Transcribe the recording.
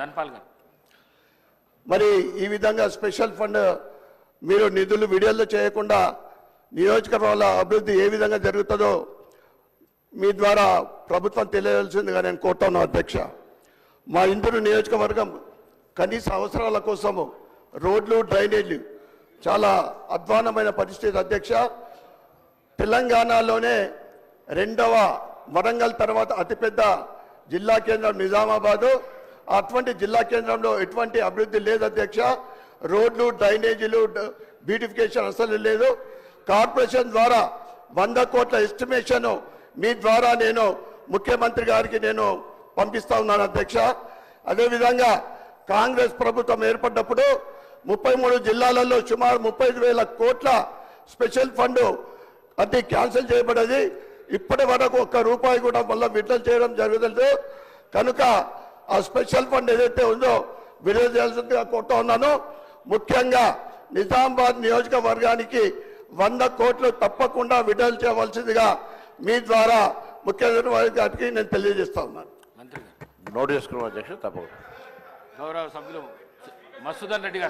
ధన్పాల్ గారు మరి ఈ విధంగా స్పెషల్ ఫండ్ మీరు నిధులు విడుదల చేయకుండా నియోజకవర్గాల అభివృద్ధి ఏ విధంగా జరుగుతుందో మీ ద్వారా ప్రభుత్వం తెలియవలసిందిగా నేను కోరుతాను అధ్యక్ష. మా ఇందరు నియోజకవర్గం కనీస అవసరాల కోసము రోడ్లు డ్రైనేజీలు చాలా అధ్వానమైన పరిస్థితి అధ్యక్ష. తెలంగాణలోనే రెండవ వరంగల్ తర్వాత అతిపెద్ద జిల్లా కేంద్రం నిజామాబాదు. అటువంటి జిల్లా కేంద్రంలో ఎటువంటి అభివృద్ధి లేదు అధ్యక్ష. రోడ్లు డ్రైనేజీలు బ్యూటిఫికేషన్ అసలు లేదు. కార్పొరేషన్ ద్వారా వంద కోట్ల ఎస్టిమేషన్ మీ ద్వారా నేను ముఖ్యమంత్రి గారికి నేను పంపిస్తా ఉన్నాను అధ్యక్ష. అదేవిధంగా కాంగ్రెస్ ప్రభుత్వం ఏర్పడ్డప్పుడు ముప్పై మూడు జిల్లాలలో సుమారు ముప్పై వేల కోట్ల స్పెషల్ ఫండ్ అది క్యాన్సిల్ చేయబడది ఇప్పటి వరకు ఒక్క రూపాయి కూడా మళ్ళీ విడుదల చేయడం జరగదు కనుక ఆ స్పెషల్ ఫండ్ ఏదైతే ఉందో విడుదల చేయాల్సిందిగా కోరుతా ఉన్నాను. ముఖ్యంగా నిజామాబాద్ నియోజకవర్గానికి వంద కోట్లు తప్పకుండా విడుదల చేయవలసిందిగా మీ ద్వారా ముఖ్యమంత్రి గారికి నేను తెలియజేస్తా ఉన్నాను. నోట్ చేసుకున్నాం అధ్యక్ష తప్పకుండా. గౌరవ సభ్యులు మసూదన్ రెడ్డి గారు.